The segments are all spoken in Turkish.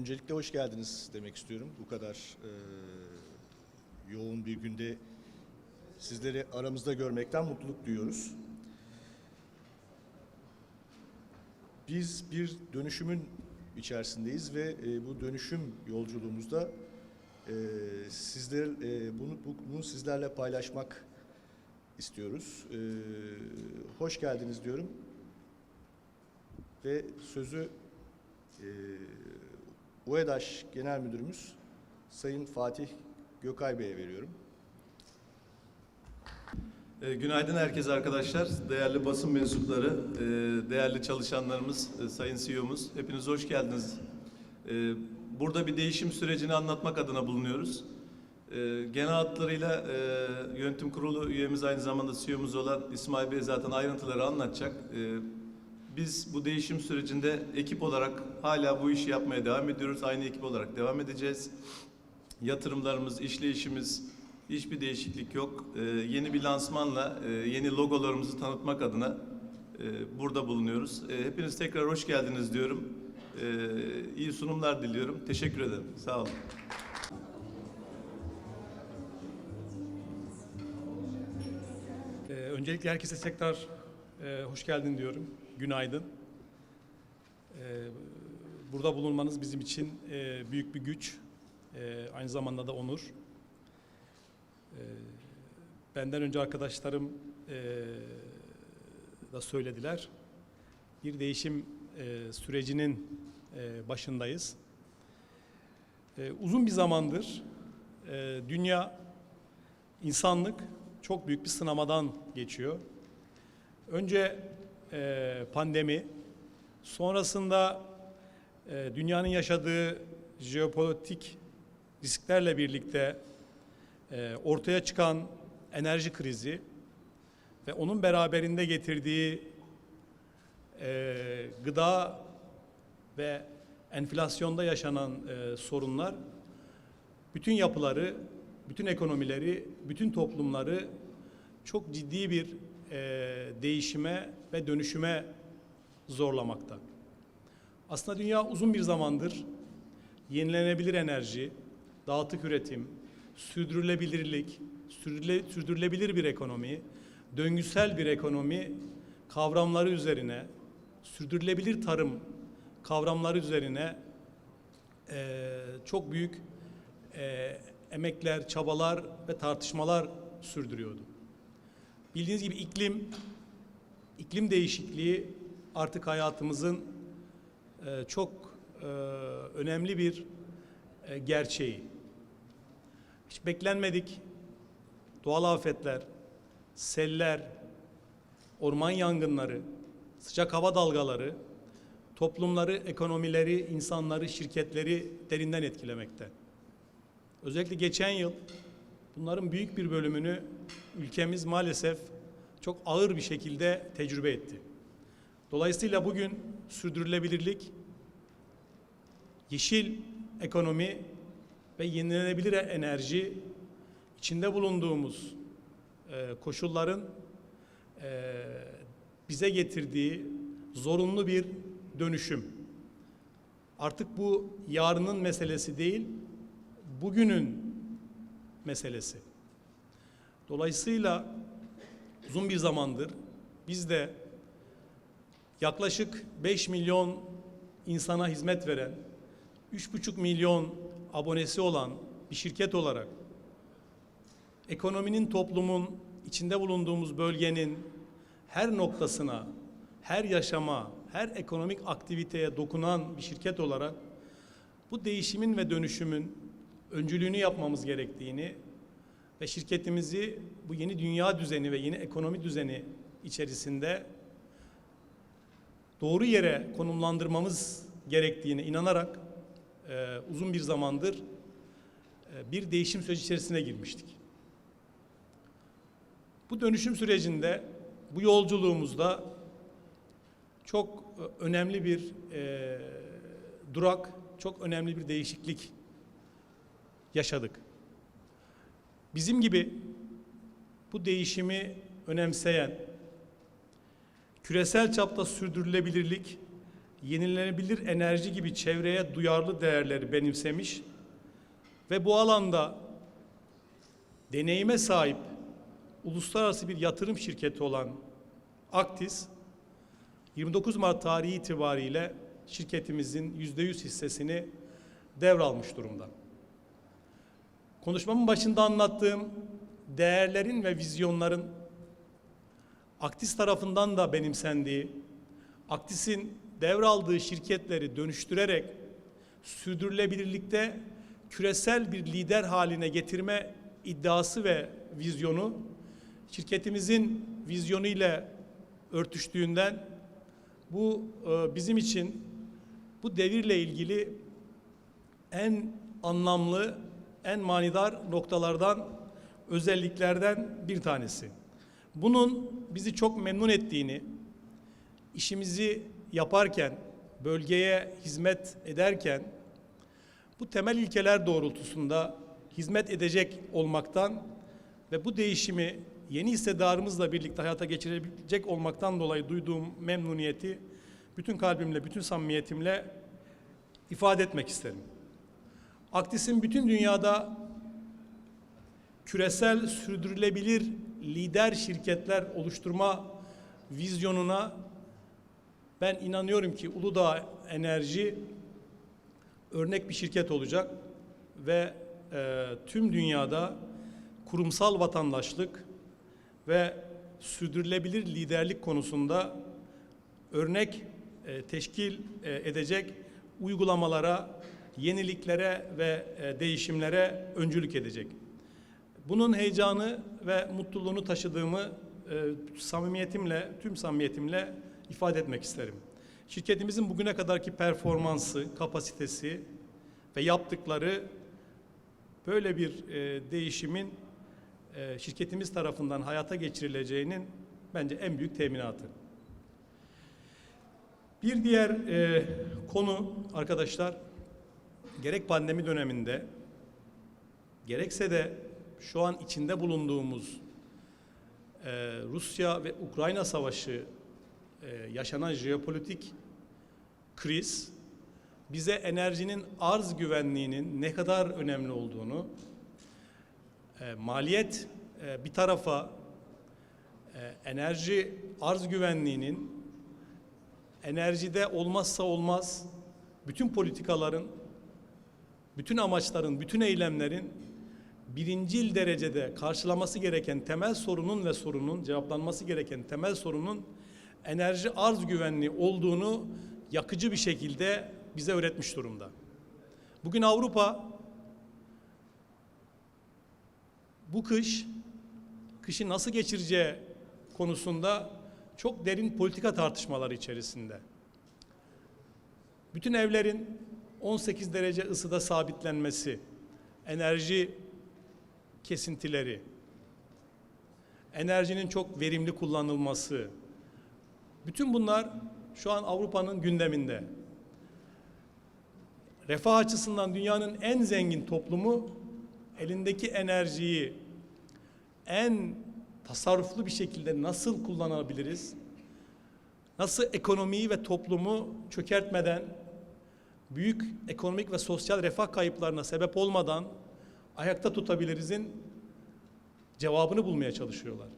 öncelikle hoş geldiniz demek istiyorum. Bu kadar e, yoğun bir günde sizleri aramızda görmekten mutluluk duyuyoruz. Biz bir dönüşümün içerisindeyiz ve e, bu dönüşüm yolculuğumuzda e, sizler e, bunu, bu- bunu sizlerle paylaşmak istiyoruz. E, hoş geldiniz diyorum ve sözü UEDAŞ Genel Müdürümüz Sayın Fatih Gökay Bey'e veriyorum. E, Günaydın herkese arkadaşlar, değerli basın mensupları, e, değerli çalışanlarımız, e, sayın CEO'muz, hepiniz hoş geldiniz. Burada bir değişim sürecini anlatmak adına bulunuyoruz. Genel hatlarıyla yönetim kurulu üyemiz aynı zamanda CEO'muz olan İsmail Bey zaten ayrıntıları anlatacak. Biz bu değişim sürecinde ekip olarak hala bu işi yapmaya devam ediyoruz. Aynı ekip olarak devam edeceğiz. Yatırımlarımız, işleyişimiz, hiçbir değişiklik yok. Ee, yeni bir lansmanla e, yeni logolarımızı tanıtmak adına e, burada bulunuyoruz. E, hepiniz tekrar hoş geldiniz diyorum. E, iyi sunumlar diliyorum. Teşekkür ederim. Sağ olun. Ee, öncelikle herkese tekrar e, hoş geldin diyorum. Günaydın. Ee, burada bulunmanız bizim için e, büyük bir güç. E, aynı zamanda da onur. E, benden önce arkadaşlarım e, da söylediler. Bir değişim e, sürecinin başındayız. Uzun bir zamandır dünya, insanlık çok büyük bir sınamadan geçiyor. Önce e, pandemi, sonrasında e, dünyanın yaşadığı jeopolitik risklerle birlikte e, ortaya çıkan enerji krizi ve onun beraberinde getirdiği e, gıda ve enflasyonda yaşanan e, sorunlar bütün yapıları, bütün ekonomileri, bütün toplumları çok ciddi bir e, değişime ve dönüşüme zorlamakta. Aslında dünya uzun bir zamandır yenilenebilir enerji, dağıtık üretim, sürdürülebilirlik, sürdürüle- sürdürülebilir bir ekonomi, döngüsel bir ekonomi kavramları üzerine, sürdürülebilir tarım kavramları üzerine eee, çok büyük eee, emekler, çabalar ve tartışmalar sürdürüyordu. Bildiğiniz gibi iklim, iklim değişikliği artık hayatımızın eee, çok eee, önemli bir eee, gerçeği. Hiç beklenmedik doğal afetler, seller, orman yangınları, sıcak hava dalgaları toplumları, ekonomileri, insanları, şirketleri derinden etkilemekte. Özellikle geçen yıl bunların büyük bir bölümünü ülkemiz maalesef çok ağır bir şekilde tecrübe etti. Dolayısıyla bugün sürdürülebilirlik, yeşil ekonomi ve yenilenebilir enerji içinde bulunduğumuz e, koşulların e, bize getirdiği zorunlu bir dönüşüm. Artık bu yarının meselesi değil, bugünün meselesi. Dolayısıyla uzun bir zamandır biz de yaklaşık 5 milyon insana hizmet veren, 3,5 milyon abonesi olan bir şirket olarak ekonominin, toplumun, içinde bulunduğumuz bölgenin her noktasına, her yaşama, her ekonomik aktiviteye dokunan bir şirket olarak bu değişimin ve dönüşümün öncülüğünü yapmamız gerektiğini ve şirketimizi bu yeni dünya düzeni ve yeni ekonomi düzeni içerisinde doğru yere konumlandırmamız gerektiğine inanarak e, uzun bir zamandır e, bir değişim süreci içerisine girmiştik. Bu dönüşüm sürecinde, bu yolculuğumuzda çok e, önemli bir e, durak, çok önemli bir değişiklik yaşadık. Bizim gibi bu değişimi önemseyen, küresel çapta sürdürülebilirlik, yenilenebilir enerji gibi çevreye duyarlı değerleri benimsemiş ve bu alanda deneyime sahip uluslararası bir yatırım şirketi olan Aktis 29 Mart tarihi itibariyle şirketimizin %100 hissesini devralmış durumda. Konuşmamın başında anlattığım değerlerin ve vizyonların Aktis tarafından da benimsendiği, Aktis'in devraldığı şirketleri dönüştürerek sürdürülebilirlikte küresel bir lider haline getirme iddiası ve vizyonu şirketimizin vizyonu ile örtüştüğünden bu e, bizim için bu devirle ilgili en anlamlı, en manidar noktalardan, özelliklerden bir tanesi. Bunun bizi çok memnun ettiğini, işimizi yaparken, bölgeye hizmet ederken bu temel ilkeler doğrultusunda hizmet edecek olmaktan ve bu değişimi yeni hissedarımızla birlikte hayata geçirebilecek olmaktan dolayı duyduğum memnuniyeti bütün kalbimle, bütün samimiyetimle ifade etmek isterim. Aktis'in bütün dünyada küresel sürdürülebilir lider şirketler oluşturma vizyonuna ben inanıyorum ki Uludağ Enerji örnek bir şirket olacak ve e, tüm dünyada kurumsal vatandaşlık ve sürdürülebilir liderlik konusunda örnek e, teşkil e, edecek uygulamalara, yeniliklere ve e, değişimlere öncülük edecek. Bunun heyecanı ve mutluluğunu taşıdığımı e, samimiyetimle, tüm samimiyetimle ifade etmek isterim. Şirketimizin bugüne kadarki performansı, kapasitesi ve yaptıkları böyle bir e, değişimin şirketimiz tarafından hayata geçirileceğinin bence en büyük teminatı. Bir diğer e, konu arkadaşlar, gerek pandemi döneminde, gerekse de şu an içinde bulunduğumuz e, Rusya ve Ukrayna savaşı e, yaşanan jeopolitik kriz bize enerjinin arz güvenliğinin ne kadar önemli olduğunu, e, maliyet e, bir tarafa e, enerji arz güvenliğinin enerjide olmazsa olmaz bütün politikaların, bütün amaçların, bütün eylemlerin birincil derecede karşılaması gereken temel sorunun ve sorunun cevaplanması gereken temel sorunun enerji arz güvenliği olduğunu yakıcı bir şekilde bize öğretmiş durumda. Bugün Avrupa bu kış kışı nasıl geçireceği konusunda çok derin politika tartışmaları içerisinde. Bütün evlerin 18 derece ısıda sabitlenmesi, enerji kesintileri, enerjinin çok verimli kullanılması, bütün bunlar şu an Avrupa'nın gündeminde. Refah açısından dünyanın en zengin toplumu elindeki enerjiyi en tasarruflu bir şekilde nasıl kullanabiliriz? Nasıl ekonomiyi ve toplumu çökertmeden, büyük ekonomik ve sosyal refah kayıplarına sebep olmadan ayakta tutabilirizin cevabını bulmaya çalışıyorlar.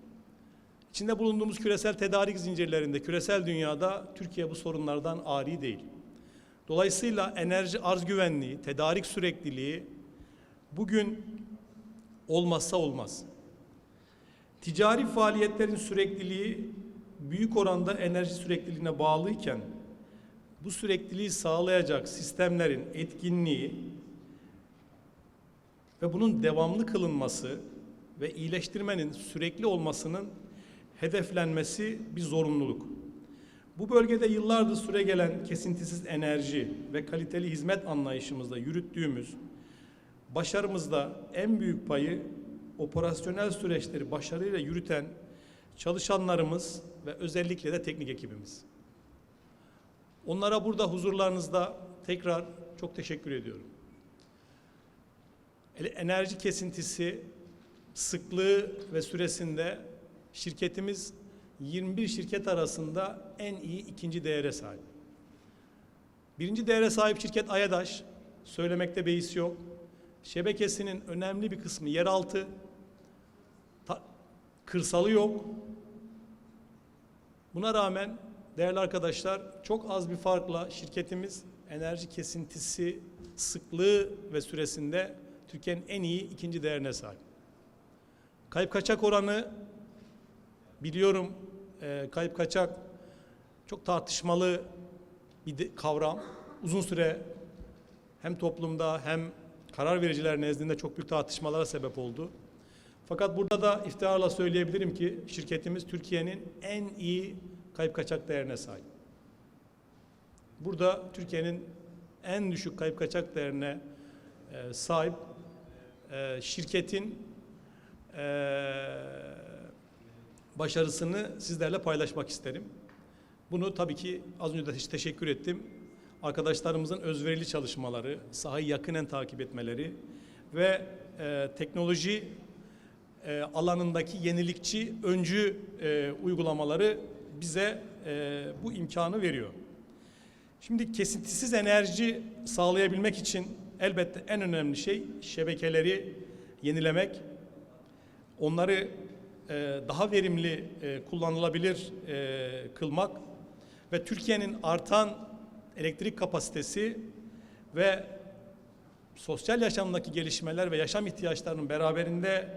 İçinde bulunduğumuz küresel tedarik zincirlerinde, küresel dünyada Türkiye bu sorunlardan ari değil. Dolayısıyla enerji arz güvenliği, tedarik sürekliliği bugün olmazsa olmaz. Ticari faaliyetlerin sürekliliği büyük oranda enerji sürekliliğine bağlıyken bu sürekliliği sağlayacak sistemlerin etkinliği ve bunun devamlı kılınması ve iyileştirmenin sürekli olmasının hedeflenmesi bir zorunluluk. Bu bölgede yıllardır süregelen kesintisiz enerji ve kaliteli hizmet anlayışımızda yürüttüğümüz başarımızda en büyük payı operasyonel süreçleri başarıyla yürüten çalışanlarımız ve özellikle de teknik ekibimiz. Onlara burada huzurlarınızda tekrar çok teşekkür ediyorum. Enerji kesintisi sıklığı ve süresinde şirketimiz 21 şirket arasında en iyi ikinci değere sahip. Birinci değere sahip şirket Ayadaş, söylemekte beis yok. Şebekesinin önemli bir kısmı yeraltı, kırsalı yok. Buna rağmen değerli arkadaşlar çok az bir farkla şirketimiz enerji kesintisi sıklığı ve süresinde Türkiye'nin en iyi ikinci değerine sahip. Kayıp kaçak oranı biliyorum e, kayıp kaçak çok tartışmalı bir de- kavram. Uzun süre hem toplumda hem karar vericiler nezdinde çok büyük tartışmalara sebep oldu. Fakat burada da iftiharla söyleyebilirim ki şirketimiz Türkiye'nin en iyi kayıp kaçak değerine sahip. Burada Türkiye'nin en düşük kayıp kaçak değerine e, sahip e, şirketin e, başarısını sizlerle paylaşmak isterim. Bunu tabii ki az önce de teşekkür ettim. Arkadaşlarımızın özverili çalışmaları, sahayı yakinen takip etmeleri ve e, teknoloji e, alanındaki yenilikçi, öncü e, uygulamaları bize e, bu imkanı veriyor. Şimdi kesintisiz enerji sağlayabilmek için elbette en önemli şey şebekeleri yenilemek, onları e, daha verimli e, kullanılabilir e, kılmak ve Türkiye'nin artan elektrik kapasitesi ve sosyal yaşamdaki gelişmeler ve yaşam ihtiyaçlarının beraberinde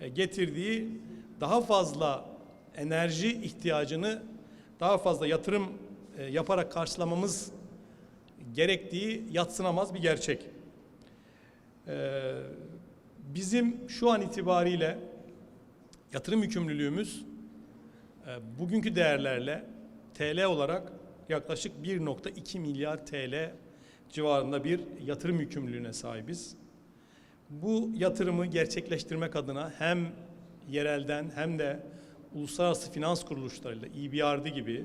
e, getirdiği daha fazla enerji ihtiyacını daha fazla yatırım e, yaparak karşılamamız gerektiği yatsınamaz bir gerçek. E, Bizim şu an itibariyle yatırım yükümlülüğümüz e, bugünkü değerlerle TL olarak yaklaşık 1.2 milyar TL civarında bir yatırım yükümlülüğüne sahibiz. Bu yatırımı gerçekleştirmek adına hem yerelden hem de uluslararası finans kuruluşlarıyla, EBRD gibi,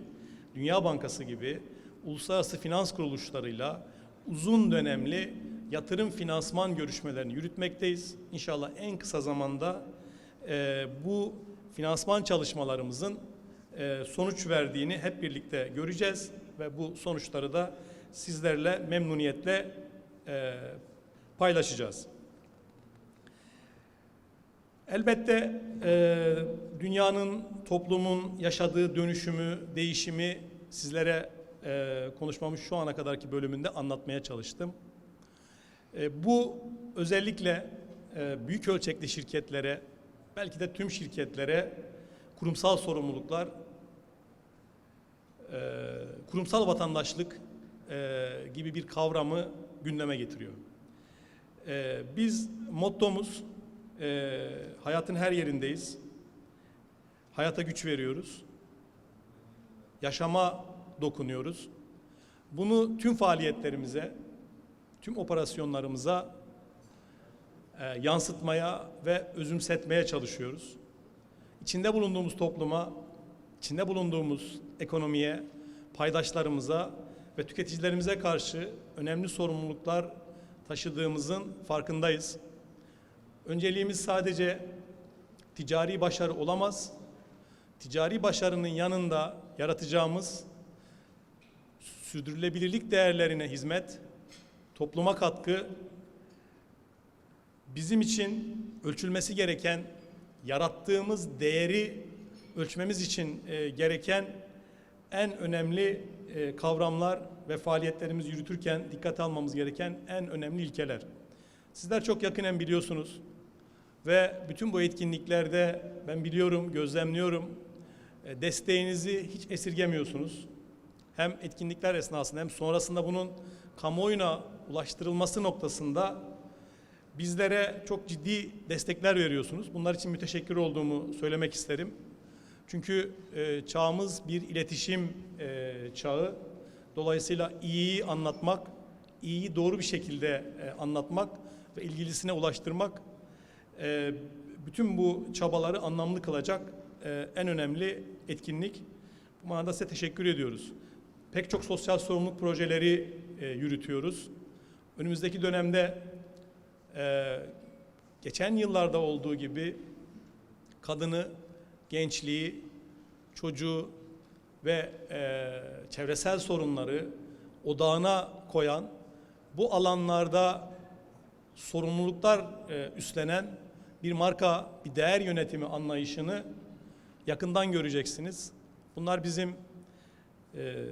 Dünya Bankası gibi uluslararası finans kuruluşlarıyla uzun dönemli yatırım finansman görüşmelerini yürütmekteyiz. İnşallah en kısa zamanda e, bu finansman çalışmalarımızın e, sonuç verdiğini hep birlikte göreceğiz ve bu sonuçları da sizlerle memnuniyetle e, paylaşacağız. Elbette e, dünyanın, toplumun yaşadığı dönüşümü, değişimi sizlere e, konuşmamın şu ana kadarki bölümünde anlatmaya çalıştım. E, bu özellikle e, büyük ölçekli şirketlere, belki de tüm şirketlere kurumsal sorumluluklar, e, kurumsal vatandaşlık e, gibi bir kavramı gündeme getiriyor. E, biz mottomuz e, hayatın her yerindeyiz. Hayata güç veriyoruz. Yaşama dokunuyoruz. Bunu tüm faaliyetlerimize, tüm operasyonlarımıza e, yansıtmaya ve özümsetmeye çalışıyoruz. İçinde bulunduğumuz topluma, içinde bulunduğumuz ekonomiye, paydaşlarımıza ve tüketicilerimize karşı önemli sorumluluklar taşıdığımızın farkındayız. Önceliğimiz sadece ticari başarı olamaz. Ticari başarının yanında yaratacağımız sürdürülebilirlik değerlerine hizmet, topluma katkı, bizim için ölçülmesi gereken, yarattığımız değeri ölçmemiz için e, gereken en önemli e, kavramlar ve faaliyetlerimizi yürütürken dikkate almamız gereken en önemli ilkeler. Sizler çok yakinen biliyorsunuz ve bütün bu etkinliklerde ben biliyorum, gözlemliyorum. e, Desteğinizi hiç esirgemiyorsunuz. Hem etkinlikler esnasında hem sonrasında bunun kamuoyuna ulaştırılması noktasında bizlere çok ciddi destekler veriyorsunuz. Bunlar için müteşekkir olduğumu söylemek isterim. Çünkü e, çağımız bir iletişim e, çağı. Dolayısıyla iyiyi anlatmak, iyiyi doğru bir şekilde e, anlatmak ve ilgilisine ulaştırmak e, bütün bu çabaları anlamlı kılacak e, en önemli etkinlik. Bu manada size teşekkür ediyoruz. Pek çok sosyal sorumluluk projeleri e, yürütüyoruz. Önümüzdeki dönemde e, geçen yıllarda olduğu gibi kadını, gençliği, çocuğu ve e, çevresel sorunları, odağına koyan, bu alanlarda sorumluluklar e, üstlenen bir marka, bir değer yönetimi anlayışını yakından göreceksiniz. Bunlar bizim e,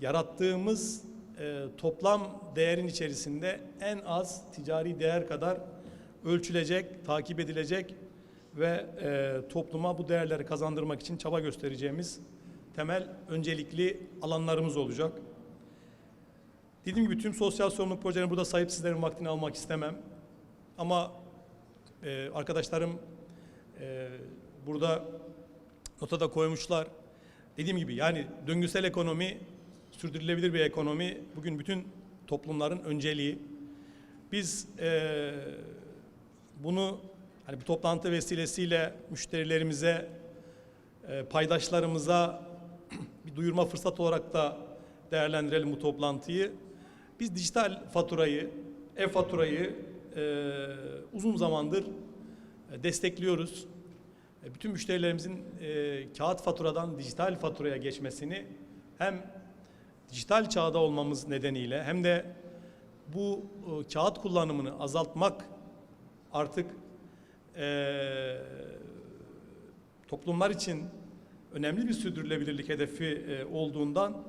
yarattığımız e, toplam değerin içerisinde en az ticari değer kadar ölçülecek, takip edilecek ve e, topluma bu değerleri kazandırmak için çaba göstereceğimiz temel öncelikli alanlarımız olacak. Dediğim gibi tüm sosyal sorumluluk projelerini burada sayıp sizlerin vaktini almak istemem. Ama e, arkadaşlarım e, burada nota da koymuşlar. Dediğim gibi yani döngüsel ekonomi, sürdürülebilir bir ekonomi bugün bütün toplumların önceliği. Biz e, bunu hani bu toplantı vesilesiyle müşterilerimize, e, paydaşlarımıza bir duyurma fırsat olarak da değerlendirelim bu toplantıyı. Biz dijital faturayı, e-faturayı e, uzun zamandır e, destekliyoruz. E, bütün müşterilerimizin e, kağıt faturadan dijital faturaya geçmesini hem dijital çağda olmamız nedeniyle hem de bu e, kağıt kullanımını azaltmak artık e, toplumlar için önemli bir sürdürülebilirlik hedefi e, olduğundan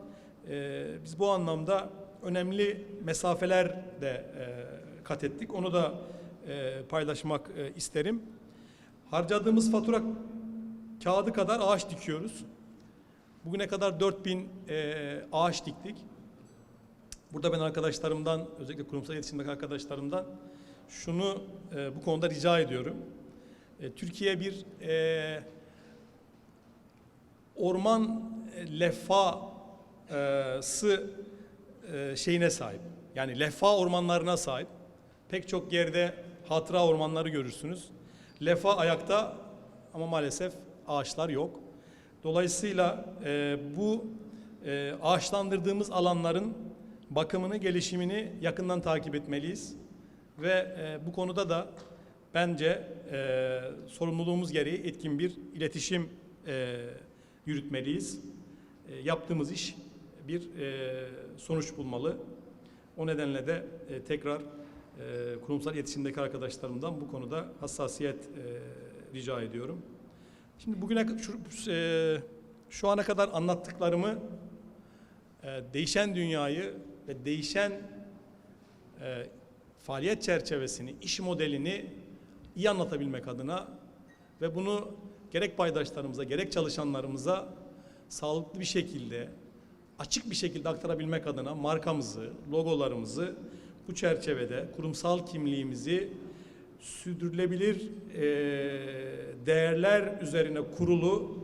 e, biz bu anlamda önemli mesafeler de e, kat ettik. Onu da e, paylaşmak e, isterim. Harcadığımız fatura kağıdı kadar ağaç dikiyoruz. Bugüne kadar 4000 e, ağaç diktik. Burada ben arkadaşlarımdan, özellikle kurumsal iletişimdeki arkadaşlarımdan şunu e, bu konuda rica ediyorum. E, Türkiye bir e, orman e, lefası e, şeyine sahip. Yani lefa ormanlarına sahip. Pek çok yerde hatıra ormanları görürsünüz. Lefa ayakta ama maalesef ağaçlar yok. Dolayısıyla e, bu e, ağaçlandırdığımız alanların bakımını, gelişimini yakından takip etmeliyiz. Ve e, bu konuda da bence e, sorumluluğumuz gereği etkin bir iletişim e, yürütmeliyiz. E, yaptığımız iş bir e, sonuç bulmalı. O nedenle de e, tekrar e, kurumsal iletişimdeki arkadaşlarımdan bu konuda hassasiyet e, rica ediyorum. Şimdi bugüne şu, e, şu ana kadar anlattıklarımı e, değişen dünyayı ve değişen e, faaliyet çerçevesini, iş modelini iyi anlatabilmek adına ve bunu gerek paydaşlarımıza gerek çalışanlarımıza sağlıklı bir şekilde, açık bir şekilde aktarabilmek adına markamızı, logolarımızı bu çerçevede kurumsal kimliğimizi sürdürülebilir e, değerler üzerine kurulu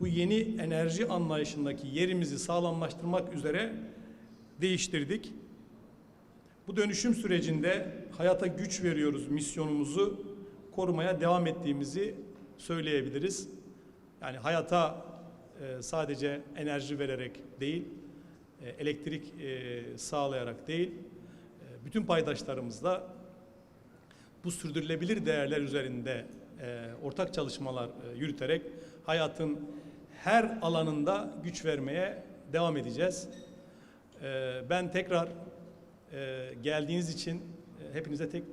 bu yeni enerji anlayışındaki yerimizi sağlamlaştırmak üzere değiştirdik. Bu dönüşüm sürecinde hayata güç veriyoruz misyonumuzu korumaya devam ettiğimizi söyleyebiliriz. Yani hayata e, sadece enerji vererek değil, e, elektrik e, sağlayarak değil, bütün paydaşlarımızla bu sürdürülebilir değerler üzerinde e, ortak çalışmalar e, yürüterek hayatın her alanında güç vermeye devam edeceğiz. E, ben tekrar e, geldiğiniz için e, hepinize tek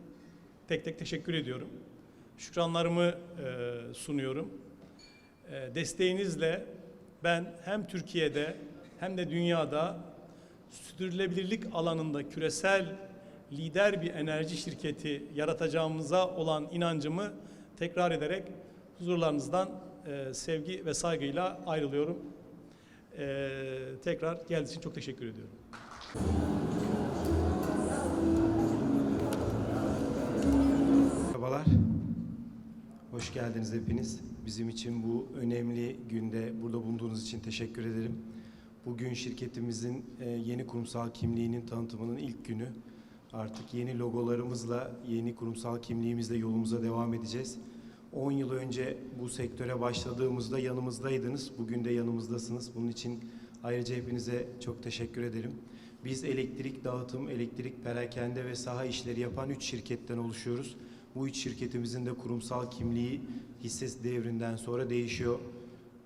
tek tek teşekkür ediyorum. Şükranlarımı e, sunuyorum. E, desteğinizle ben hem Türkiye'de hem de dünyada sürdürülebilirlik alanında küresel lider bir enerji şirketi yaratacağımıza olan inancımı tekrar ederek huzurlarınızdan e, sevgi ve saygıyla ayrılıyorum. E, tekrar geldiğiniz için çok teşekkür ediyorum. Merhabalar. Hoş geldiniz hepiniz. Bizim için bu önemli günde burada bulunduğunuz için teşekkür ederim. Bugün şirketimizin e, yeni kurumsal kimliğinin tanıtımının ilk günü. Artık yeni logolarımızla, yeni kurumsal kimliğimizle yolumuza devam edeceğiz. 10 yıl önce bu sektöre başladığımızda yanımızdaydınız. Bugün de yanımızdasınız. Bunun için ayrıca hepinize çok teşekkür ederim. Biz elektrik dağıtım, elektrik perakende ve saha işleri yapan 3 şirketten oluşuyoruz. Bu üç şirketimizin de kurumsal kimliği hisse devrinden sonra değişiyor.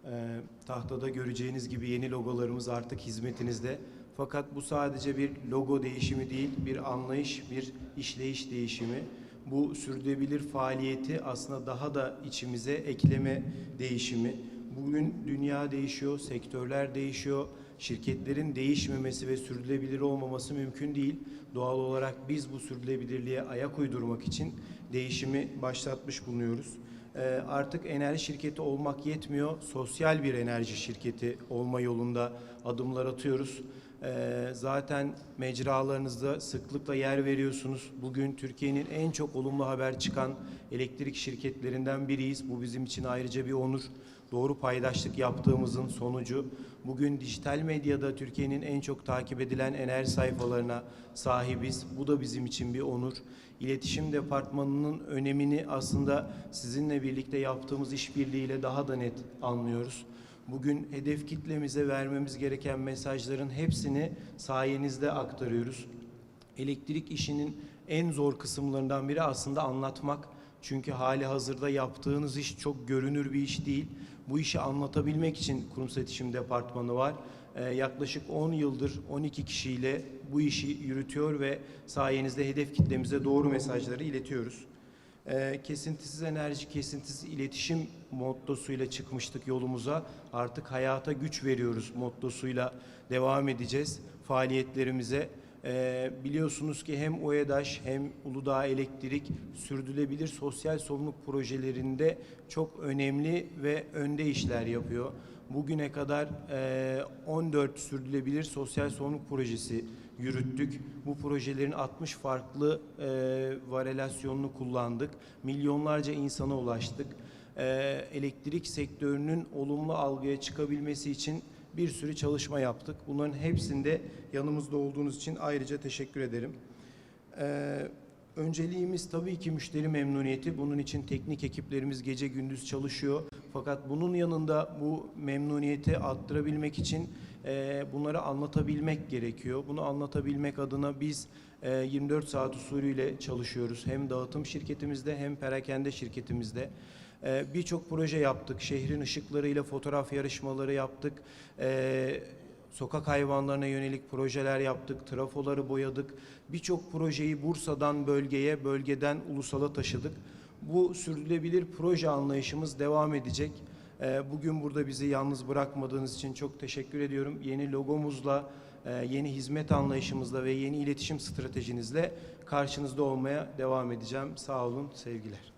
Ee, tahtada göreceğiniz gibi yeni logolarımız artık hizmetinizde. Fakat bu sadece bir logo değişimi değil, bir anlayış, bir işleyiş değişimi. Bu sürdürülebilir faaliyeti aslında daha da içimize ekleme değişimi. Bugün dünya değişiyor, sektörler değişiyor. Şirketlerin değişmemesi ve sürdürülebilir olmaması mümkün değil. Doğal olarak biz bu sürdürülebilirliğe ayak uydurmak için değişimi başlatmış bulunuyoruz. Ee, Artık enerji şirketi olmak yetmiyor. Sosyal bir enerji şirketi olma yolunda adımlar atıyoruz. Ee, Zaten mecralarınızda sıklıkla yer veriyorsunuz. Bugün Türkiye'nin en çok olumlu haber çıkan elektrik şirketlerinden biriyiz. Bu bizim için ayrıca bir onur. Doğru paydaşlık yaptığımızın sonucu. Bugün dijital medyada Türkiye'nin en çok takip edilen enerji sayfalarına sahibiz. Bu da bizim için bir onur. İletişim departmanının önemini aslında sizinle birlikte yaptığımız işbirliğiyle daha da net anlıyoruz. Bugün hedef kitlemize vermemiz gereken mesajların hepsini sayenizde aktarıyoruz. Elektrik işinin en zor kısımlarından biri aslında anlatmak. Çünkü hali hazırda yaptığınız iş çok görünür bir iş değil. Bu işi anlatabilmek için kurumsal iletişim departmanı var. Ee, yaklaşık 10 yıldır 12 kişiyle bu işi yürütüyor ve sayenizde hedef kitlemize doğru mesajları iletiyoruz. Ee, kesintisiz enerji, kesintisiz iletişim mottosuyla çıkmıştık yolumuza. Artık hayata güç veriyoruz mottosuyla devam edeceğiz faaliyetlerimize. Ee, biliyorsunuz ki hem OEDAŞ hem Uludağ Elektrik sürdürülebilir sosyal sorumluluk projelerinde çok önemli ve önde işler yapıyor. Bugüne kadar e, 14 sürdürülebilir sosyal sorumluluk projesi yürüttük. Bu projelerin 60 farklı e, varelasyonunu kullandık. Milyonlarca insana ulaştık. E, elektrik sektörünün olumlu algıya çıkabilmesi için bir sürü çalışma yaptık. Bunların hepsinde yanımızda olduğunuz için ayrıca teşekkür ederim. Ee, önceliğimiz tabii ki müşteri memnuniyeti. Bunun için teknik ekiplerimiz gece gündüz çalışıyor. Fakat bunun yanında bu memnuniyeti arttırabilmek için e, bunları anlatabilmek gerekiyor. Bunu anlatabilmek adına biz e, 24 saat usulüyle çalışıyoruz. Hem dağıtım şirketimizde hem perakende şirketimizde. Ee, Birçok proje yaptık. Şehrin ışıklarıyla fotoğraf yarışmaları yaptık. Ee, Sokak hayvanlarına yönelik projeler yaptık. Trafoları boyadık. Birçok projeyi Bursa'dan bölgeye, bölgeden ulusala taşıdık. Bu sürdürülebilir proje anlayışımız devam edecek. Ee, Bugün burada bizi yalnız bırakmadığınız için çok teşekkür ediyorum. Yeni logomuzla, e, yeni hizmet anlayışımızla ve yeni iletişim stratejinizle karşınızda olmaya devam edeceğim. Sağ olun, sevgiler.